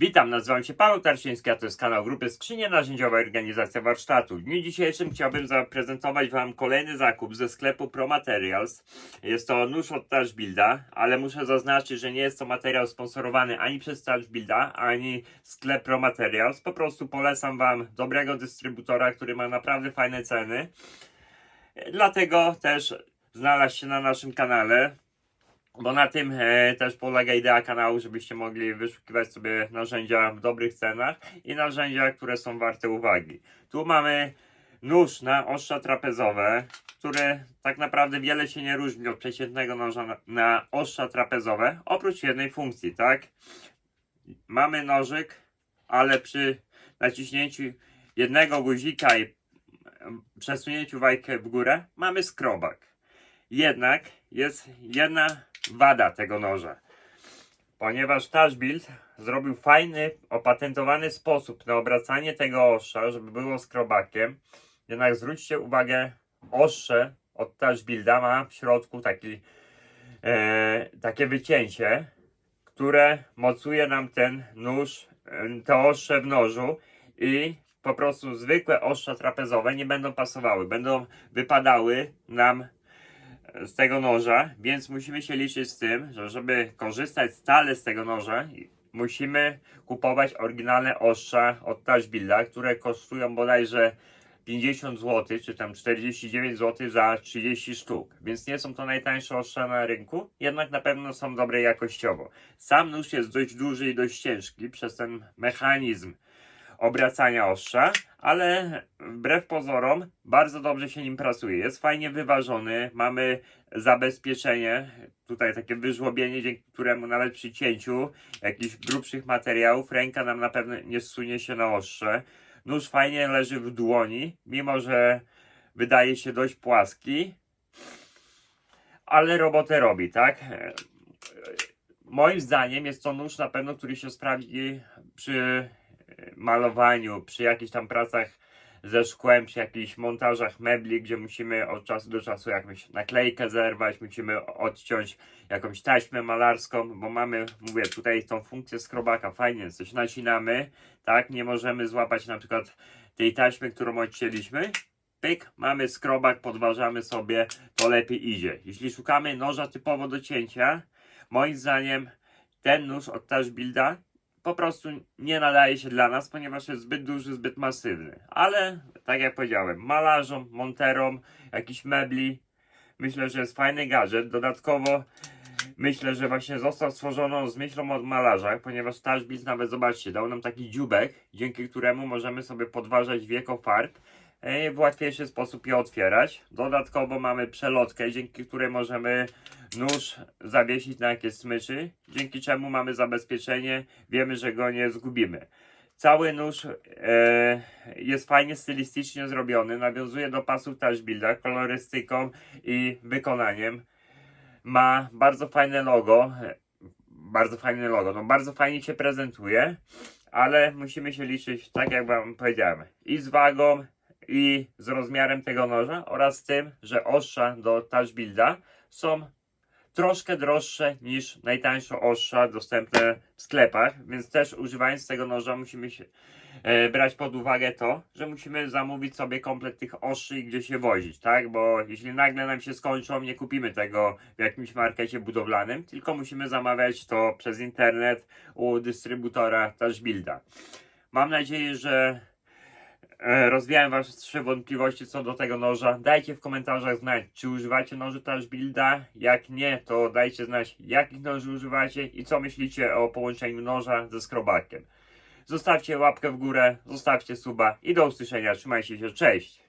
Witam, nazywam się Paweł Tarsiński, a to jest kanał Grupy Skrzynie Narzędziowej Organizacja Warsztatu. W dniu dzisiejszym chciałbym zaprezentować Wam kolejny zakup ze sklepu Pro Materials. Jest to nóż od Touch Builda, ale muszę zaznaczyć, że nie jest to materiał sponsorowany ani przez Touch Builda, ani sklep Pro Materials. Po prostu polecam Wam dobrego dystrybutora, który ma naprawdę fajne ceny. Dlatego też znalazł się na naszym kanale. Bo na tym e, też polega idea kanału, żebyście mogli wyszukiwać sobie narzędzia w dobrych cenach i narzędzia, które są warte uwagi. Tu mamy nóż na ostrza trapezowe, który tak naprawdę wiele się nie różni od przeciętnego noża na, na ostrza trapezowe, oprócz jednej funkcji, tak? Mamy nożyk, ale przy naciśnięciu jednego guzika i przesunięciu wajkę w górę mamy skrobak. Jednak jest jedna wada tego noża. Ponieważ Touch Build zrobił fajny, opatentowany sposób na obracanie tego ostrza, żeby było skrobakiem. Jednak zwróćcie uwagę, ostrze od Touch Builda ma w środku taki, e, takie wycięcie, które mocuje nam ten nóż, e, to ostrze w nożu i po prostu zwykłe ostrza trapezowe nie będą pasowały, będą wypadały nam z tego noża, więc musimy się liczyć z tym, że żeby korzystać stale z tego noża, musimy kupować oryginalne ostrza od Builda, które kosztują bodajże 50 zł, czy tam 49 zł za 30 sztuk. Więc nie są to najtańsze ostrza na rynku, jednak na pewno są dobre jakościowo. Sam nóż jest dość duży i dość ciężki przez ten mechanizm obracania ostrza, ale wbrew pozorom bardzo dobrze się nim pracuje. Jest fajnie wyważony, mamy zabezpieczenie, tutaj takie wyżłobienie, dzięki któremu nawet przy cięciu jakichś grubszych materiałów ręka nam na pewno nie zsunie się na ostrze. Nóż fajnie leży w dłoni, mimo że wydaje się dość płaski, ale robotę robi, tak? Moim zdaniem jest to nóż na pewno, który się sprawdzi przy malowaniu, przy jakichś tam pracach ze szkłem, przy jakichś montażach mebli, gdzie musimy od czasu do czasu jakąś naklejkę zerwać, musimy odciąć jakąś taśmę malarską, bo mamy, mówię, tutaj tą funkcję skrobaka, fajnie, coś nacinamy, tak, nie możemy złapać na przykład tej taśmy, którą odcięliśmy, pyk, mamy skrobak, podważamy sobie, to lepiej idzie. Jeśli szukamy noża typowo do cięcia, moim zdaniem ten nóż od Touch Builda po prostu nie nadaje się dla nas, ponieważ jest zbyt duży, zbyt masywny. Ale, tak jak powiedziałem, malarzom, monterom, jakiś mebli, myślę, że jest fajny gadżet. Dodatkowo myślę, że właśnie został stworzony z myślą o malarzach, ponieważ Build nawet, zobaczcie, dał nam taki dziubek, dzięki któremu możemy sobie podważać wieko farb w łatwiejszy sposób je otwierać. Dodatkowo mamy przelotkę, dzięki której możemy nóż zawiesić na jakieś smyczy, dzięki czemu mamy zabezpieczenie, wiemy, że go nie zgubimy. Cały nóż e, jest fajnie stylistycznie zrobiony, nawiązuje do pasów Touch Builda kolorystyką i wykonaniem. Ma bardzo fajne logo, bardzo fajne logo, no bardzo fajnie się prezentuje, ale musimy się liczyć, tak jak wam powiedziałem, i z wagą, i z rozmiarem tego noża oraz tym, że ostrza do Touch Builda są troszkę droższe niż najtańsze ostrza dostępne w sklepach, więc też używając tego noża musimy się e, brać pod uwagę to, że musimy zamówić sobie komplet tych ostrzy i gdzie się wozić, tak? Bo jeśli nagle nam się skończą, nie kupimy tego w jakimś markecie budowlanym, tylko musimy zamawiać to przez internet u dystrybutora Touch Builda. Mam nadzieję, że rozwiałem wasze wątpliwości co do tego noża. Dajcie w komentarzach znać, czy używacie noży Touch Builda. Jak nie, to dajcie znać, jakich noży używacie i co myślicie o połączeniu noża ze skrobakiem. Zostawcie łapkę w górę, zostawcie suba i do usłyszenia. Trzymajcie się, cześć!